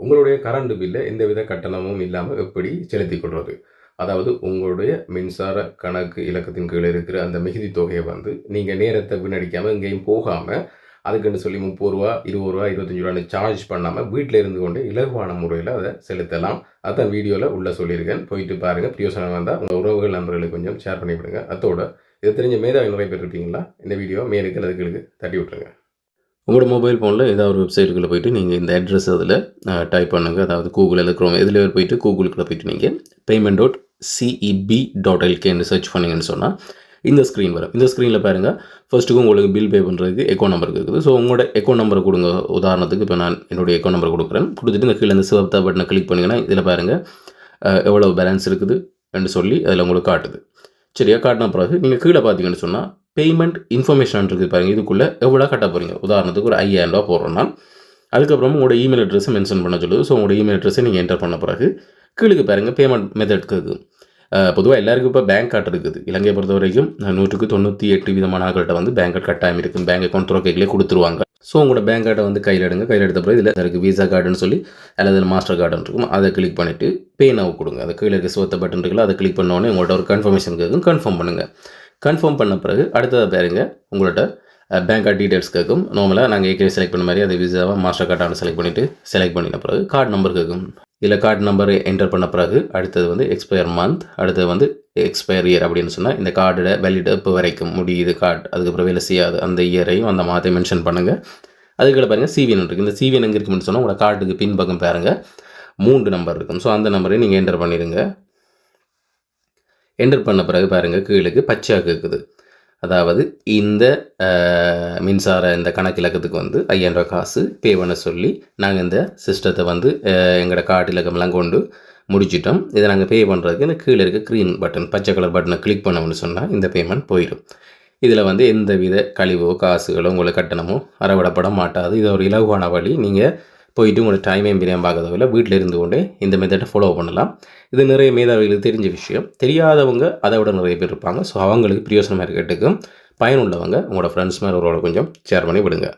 உங்களுடைய கரண்ட் பில்லை எந்தவித கட்டணமும் இல்லாமல் எப்படி செலுத்திக் கொள்வது? அதாவது உங்களுடைய மின்சார கணக்கு இலக்கத்தின் கீழே இருக்கிற அந்த மிகுதி தொகையை வந்து நீங்கள் நேரத்தை வீணடிக்காமல் எங்கேயும் போகாமல் அதுக்குன்னு சொல்லி முப்பது ரூபா இருபது ரூபா இருபத்தஞ்சி ரூபான்னு சார்ஜ் பண்ணாமல் வீட்டில் இருந்து கொண்டு இலகுவான முறையில் அதை செலுத்தலாம். அதான் வீடியோவில் உள்ள சொல்லியிருக்கேன். போயிட்டு பாருங்கள் பிரியோசனம் வந்தால் உங்கள் உறவுகள் நண்பர்களுக்கு கொஞ்சம் ஷேர் பண்ணி விடுங்க அதோட இதை தெரிஞ்ச மேதாவி நிறைய பேர் இருப்பீங்களா? இந்த வீடியோ மேலுக்கு அதுக்கு தட்டி விட்டுருங்க. உங்களோட மொபைல் ஃபோனில் ஏதாவது ஒரு வெப்சைட்டுக்குள்ளே போயிட்டு நீங்கள் இந்த அட்ரஸ் அதில் டைப் பண்ணுங்கள் அதாவது கூகுள் அல்லது க்ரோம் இதில் போயிட்டு கூகுளுக்குள்ளே போய்ட்டு நீங்கள் பேமெண்ட் டாட் சிஇபி டாட் எல்கேன்னு சர்ச் பண்ணீங்கன்னு சொன்னால் இந்த ஸ்க்ரீன் வரும். இந்த ஸ்க்ரீனில் பாருங்கள் ஃபர்ஸ்ட்டுக்கு உங்களுக்கு பில் பே பண்ணுறதுக்கு அக்கௌண்ட் நம்பர் இருக்குது. ஸோ உங்களோட அக்கௌண்ட் நம்பரை கொடுங்க. உதாரணத்துக்கு இப்போ நான் என்னுடைய அக்கௌண்ட் நம்பர் கொடுக்குறேன். கொடுத்துட்டு இந்த கீழே இந்த சிவப்தா பட்டனை கிளிக் பண்ணிங்கன்னா இதில் பாருங்கள் எவ்வளோ பேலன்ஸ் இருக்குது என்று சொல்லி அதில் உங்களுக்கு காட்டுது. சரியா? காட்டின பிறகு நீங்கள் கீழே பார்த்தீங்கன்னு சொன்னால் பேமெண்ட் இன்ஃபர்மேஷன் இருக்குது பாருங்கள் இதுக்குள்ளே எவ்வளோ கட்ட போகிறீங்க உதாரணத்துக்கு ஒரு ஐயாயிரம் ரூபா போடுறோன்னா அதுக்கப்புறம் உங்களோட இமெயில் அட்ரஸை மென்ஷன் பண்ண சொல்லுது. ஸோ உங்களோட இமெயில் அட்ரஸை நீங்கள் என்டர் பண்ண பிறகு கீழுக்கு பாருங்கள் பேமெண்ட் மெத்தட் இருக்குது பொதுவாக எல்லாருக்கும் இப்போ பேங்க் கார்டு இருக்குது. இலங்கையை பொறுத்த வரைக்கும் நூற்றுக்கு தொண்ணூற்றி எட்டு விதமான ஆட்கள்கிட்ட வந்து பேங்க் கார்டு கட்டாயம் இருக்குது பேங்க் அக்கௌண்ட் துறக்கைகளே கொடுத்துருவாங்க. ஸோ உங்களோட பேங்க் கார்டை வந்து கையில் எடுங்க. கையில் எடுத்த பிறகு இதில் இருக்குது விசா கார்டுன்னு சொல்லி அல்லது மாஸ்டர் கார்டுன்னு இருக்கும். அதை கிளிக் பண்ணிவிட்டு பே நவ் கொடுங்க. அதை கீழே இருக்க சிவத்த பட்டன் இருக்குல்ல அதை கிளிக் பண்ண உடனே ஒரு கன்ஃபர்மேஷன் கேட்கும் கன்ஃபார்ம் பண்ணுங்கள் கன்ஃபார்ம் பண்ண பிறகு அடுத்ததாக பாருங்க உங்கள்கிட்ட பேங்க் கார்டு டீடைல்ஸ் கேட்கும் நார்மலாக நாங்கள் ஏற்கனவே செலக்ட் பண்ண மாதிரி அது விசாவாக மாஸ்டர் கார்டான செலக்ட் பண்ணிவிட்டு செலக்ட் பண்ணின பிறகு கார்டு நம்பர் கேட்கும் இதில் கார்டு நம்பர் என்டர் பண்ண பிறகு அடுத்தது வந்து எக்ஸ்பயர் மந்த் அடுத்தது வந்து எக்ஸ்பயர் இயர் அப்படின்னு சொன்னால் இந்த கார்டோட வேலிட் இப்போ வரைக்கும் முடியுது கார்டு அதுக்கப்புறம் வேலை செய்யாது. அந்த இயரையும் அந்த மாதத்தை மென்ஷன் பண்ணுங்கள் அதுக்குள்ள பாருங்கள் சிவிஎன் இருக்குது இந்த சிவிஎன் எங்கே இருக்குன்னு சொன்னால் உங்களோட கார்டுக்கு பின்பக்கம் பாருங்கள் மூன்று நம்பர் இருக்கும். ஸோ அந்த நம்பரையும் நீங்கள் என்டர் பண்ணிடுங்க. என்டர் பண்ண பிறகு பாருங்கள் கீழுக்கு பச்சையாக இருக்குது. அதாவது இந்த மின்சார இந்த கணக்கிலக்கத்துக்கு வந்து ஐயாயிரம் ரூபாய் காசு பே பண்ண சொல்லி நாங்கள் இந்த சிஸ்டத்தை வந்து எங்களோட காட்டிலக்கமெல்லாம் கொண்டு முடிச்சிட்டோம். இதை நாங்கள் பே பண்ணுறதுக்கு இந்த கீழே இருக்க க்ரீன் பட்டன் பச்சை கலர் பட்டனை கிளிக் பண்ணோம்னு சொன்னால் இந்த பேமெண்ட் போயிடும். இதில் வந்து எந்த வித கழிவோ காசுகளோ உங்களுக்கு கட்டணமோ அறவிடப்பட மாட்டாது. இது ஒரு இலகுவான வழி. நீங்கள் போயிட்டு உங்களோட டைமையும் பிரியாம பார்க்கறத இல்லை வீட்டில் இருந்து கொண்டே இந்த மெத்தடை ஃபாலோ பண்ணலாம். இது நிறைய மேதாவிகளுக்கு தெரிஞ்ச விஷயம். தெரியாதவங்க அதை விட நிறைய பேர் இருப்பாங்க. ஸோ அவங்களுக்கு பிரயோசனமாக இருக்கட்டுக்கும் பயனுள்ளவங்க உங்களோட ஃப்ரெண்ட்ஸ் மாதிரி ஒரு கொஞ்சம் ஷேர் பண்ணி விடுங்க.